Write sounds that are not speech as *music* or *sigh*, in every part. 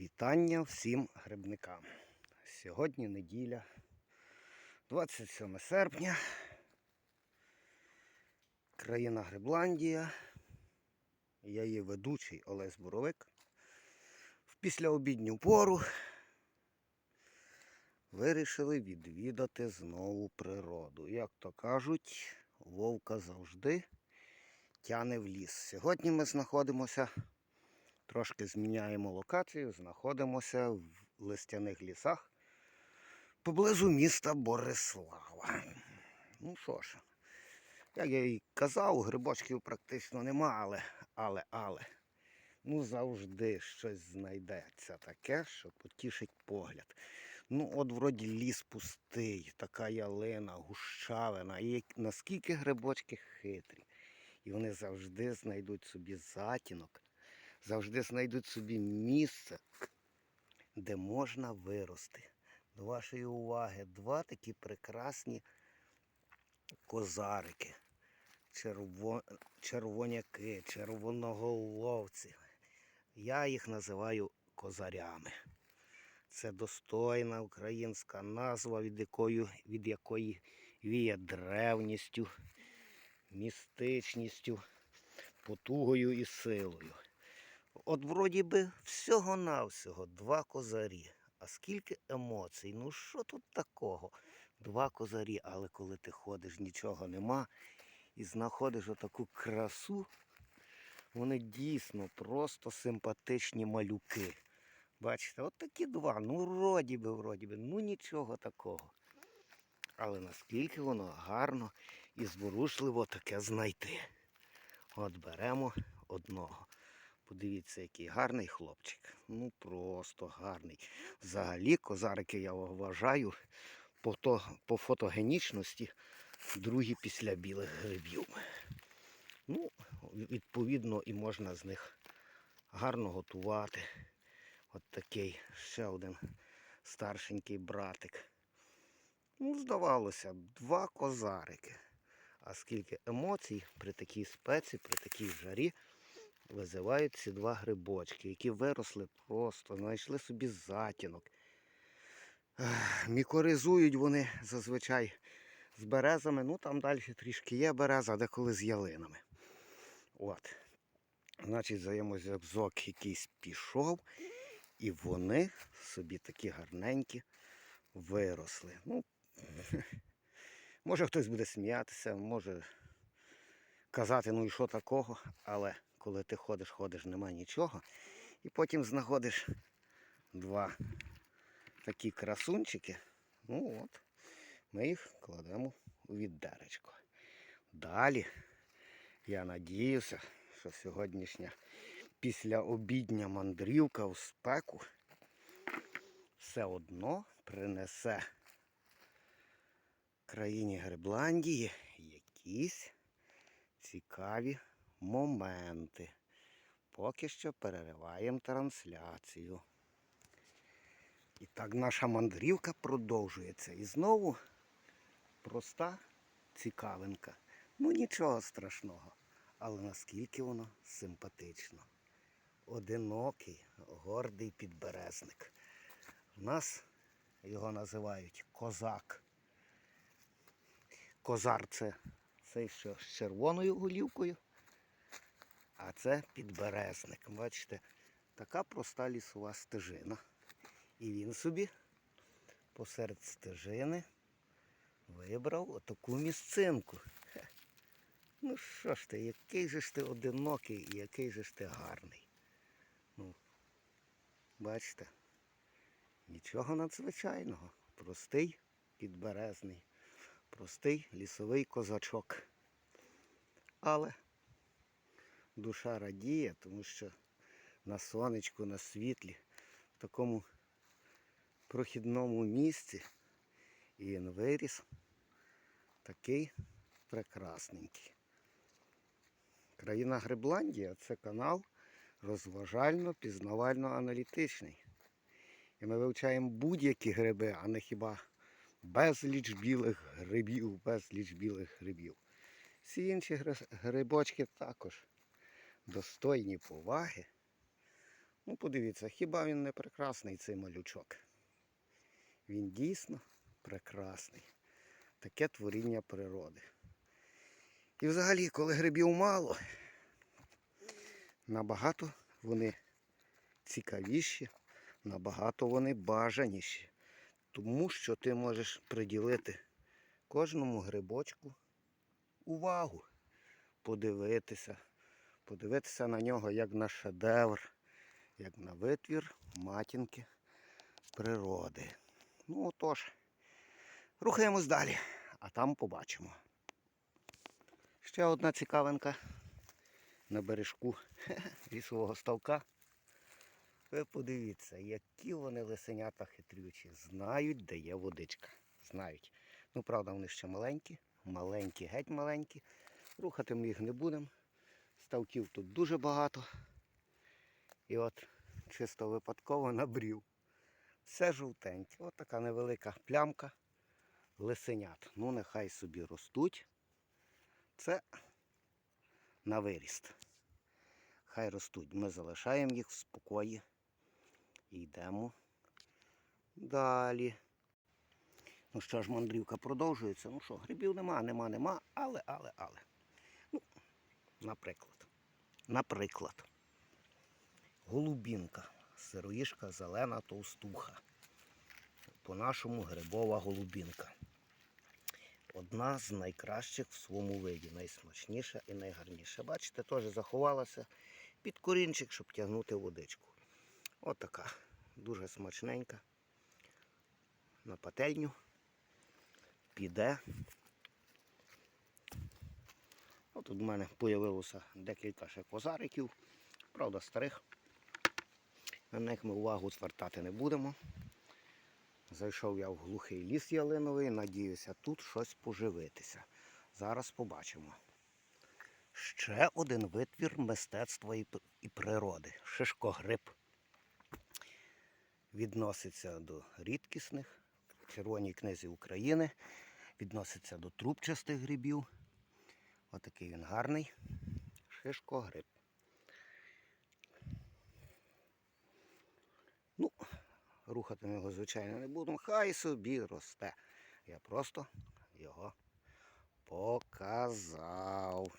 Вітання всім грибникам. Сьогодні неділя, 27 серпня. Країна Грибландія. Я її ведучий Олесь Боровик. В післяобідню пору вирішили відвідати знову природу. Як то кажуть, вовка завжди тяне в ліс. Сьогодні ми знаходимося Трошки зміняємо локацію, знаходимося в листяних лісах поблизу міста Борислава. Ну що ж, як я і казав, грибочків практично нема, але, але, але, ну завжди щось знайдеться таке, що потішить погляд. Ну, от вроді ліс пустий, така ялина, гущавина, і наскільки грибочки хитрі. І вони завжди знайдуть собі затінок завжди знайдуть собі місце, де можна вирости. До вашої уваги, два такі прекрасні козарики, черво... червоняки, червоноголовці. Я їх називаю козарями. Це достойна українська назва, від якої, від якої віє древністю, містичністю, потугою і силою. От вроді би всього-навсього два козарі. А скільки емоцій? Ну що тут такого? Два козарі, але коли ти ходиш, нічого нема і знаходиш отаку красу, вони дійсно просто симпатичні малюки. Бачите, от такі два. Ну, вроді би, вроді би, ну нічого такого. Але наскільки воно гарно і зворушливо таке знайти. От беремо одного. Подивіться, який гарний хлопчик. Ну просто гарний. Взагалі, козарики я вважаю по, то, по фотогенічності другі після білих грибів. Ну, відповідно, і можна з них гарно готувати. От такий ще один старшенький братик. Ну, здавалося, б, два козарики. А скільки емоцій при такій спеці, при такій жарі визивають ці два грибочки, які виросли просто, знайшли собі затінок. Мікоризують вони зазвичай з березами, ну там далі трішки є береза, а деколи з ялинами. От. Значить, взаємозв'язок якийсь пішов, і вони собі такі гарненькі виросли. Ну, *laughs* може хтось буде сміятися, може казати, ну і що такого, але коли ти ходиш, ходиш, нема нічого. І потім знаходиш два такі красунчики. Ну от, ми їх кладемо у віддеречко. Далі я надіюся, що сьогоднішня післяобідня мандрівка в спеку все одно принесе країні Грибландії якісь цікаві моменти. Поки що перериваємо трансляцію. І так наша мандрівка продовжується. І знову проста цікавинка. Ну нічого страшного. Але наскільки воно симпатично. Одинокий, гордий підберезник. У нас його називають козак. Козар це цей що з червоною голівкою. А це підберезник. Бачите, така проста лісова стежина. І він собі посеред стежини вибрав отаку місцинку. Ну що ж ти, який же ж ти одинокий і який же ж ти гарний. Ну, бачите, нічого надзвичайного. Простий підберезний, простий лісовий козачок. Але душа радіє, тому що на сонечку, на світлі, в такому прохідному місці і він виріс такий прекрасненький. Країна Грибландія це канал розважально-пізнавально-аналітичний. І ми вивчаємо будь-які гриби, а не хіба безліч білих грибів, безліч білих грибів. Всі інші грибочки також достойні поваги. Ну, подивіться, хіба він не прекрасний цей малючок? Він дійсно прекрасний. Таке творіння природи. І взагалі, коли грибів мало, набагато вони цікавіші, набагато вони бажаніші. Тому що ти можеш приділити кожному грибочку увагу, подивитися, подивитися на нього як на шедевр, як на витвір матінки природи. Ну отож, рухаємось далі, а там побачимо. Ще одна цікавинка на бережку *laughs* лісового ставка. Ви подивіться, які вони лисенята хитрючі. Знають, де є водичка. Знають. Ну, правда, вони ще маленькі, маленькі, геть маленькі. Рухати ми їх не будемо. Ставків тут дуже багато. І от чисто випадково набрів. Все жовтеньке. От така невелика плямка лисенят. Ну, нехай собі ростуть. Це на виріст. Хай ростуть. Ми залишаємо їх в спокої і йдемо далі. Ну що ж, мандрівка продовжується. Ну що, грибів нема, нема, нема, але, але, але. Ну, наприклад. Наприклад. Голубінка. Сироїшка зелена товстуха. По-нашому грибова голубінка. Одна з найкращих в своєму виді, найсмачніша і найгарніша. Бачите, теж заховалася під корінчик, щоб тягнути водичку. От. Дуже смачненька. На пательню. Піде. От тут в мене з'явилося декілька ще козариків. Правда, старих. На них ми увагу звертати не будемо. Зайшов я в глухий ліс ялиновий, надіюся, тут щось поживитися. Зараз побачимо. Ще один витвір мистецтва і природи. Шишкогриб. Відноситься до рідкісних в Червоній книзі України. Відноситься до трубчастих грибів. Отакий він гарний. Шишкогриб. Ну, рухати ми його, звичайно, не будемо. Хай собі росте. Я просто його показав.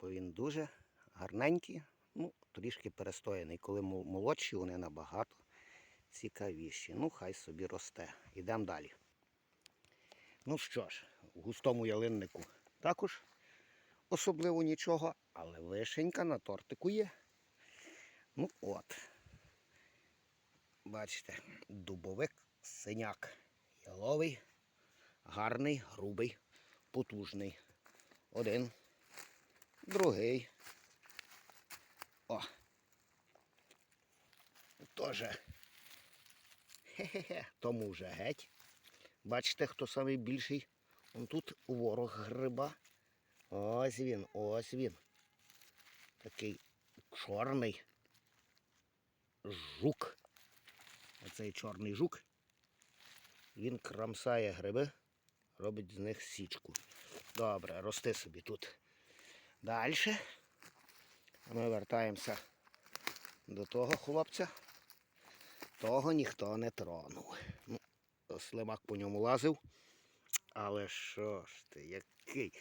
Бо він дуже гарненький, ну, трішки перестояний. Коли молодші, вони набагато цікавіші. Ну, хай собі росте. Ідемо далі. Ну що ж, в густому ялиннику також особливо нічого, але вишенька на тортику є. Ну от. Бачите, дубовик синяк. Яловий, гарний, грубий, потужний. Один, другий. О. Тоже. Хе-хе-хе, тому вже геть. Бачите, хто самий більший? Он тут ворог гриба. Ось він, ось він. Такий чорний жук. Оцей чорний жук. Він крамсає гриби, робить з них січку. Добре, рости собі тут. Далі. Ми вертаємося до того хлопця. Того ніхто не тронув. Ну, слимак по ньому лазив. Але що ж ти, який?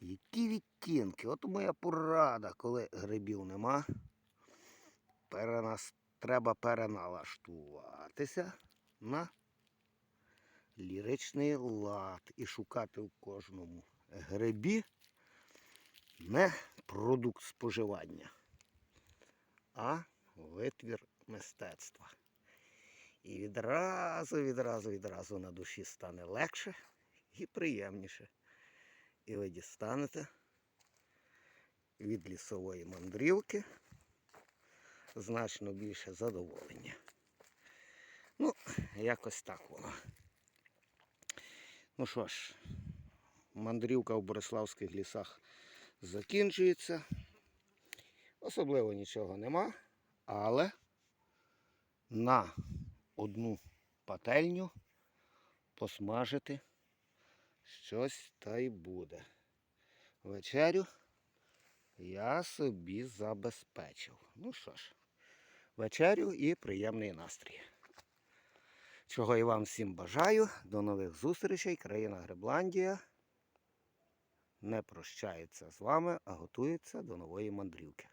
Які відтінки? От моя порада, коли грибів нема. Перенас... Треба переналаштуватися на ліричний лад і шукати в кожному грибі не продукт споживання, а витвір мистецтва. І відразу, відразу, відразу на душі стане легше *laughs* і приємніше. І ви дістанете від лісової мандрівки значно більше задоволення. Ну, якось так воно. Ну що ж, мандрівка в Бориславських лісах закінчується. Особливо нічого нема, але на одну пательню посмажити щось та й буде. Вечерю я собі забезпечив. Ну що ж, вечерю і приємний настрій. Чого і вам всім бажаю. До нових зустрічей. Країна Гребландія не прощається з вами, а готується до нової мандрівки.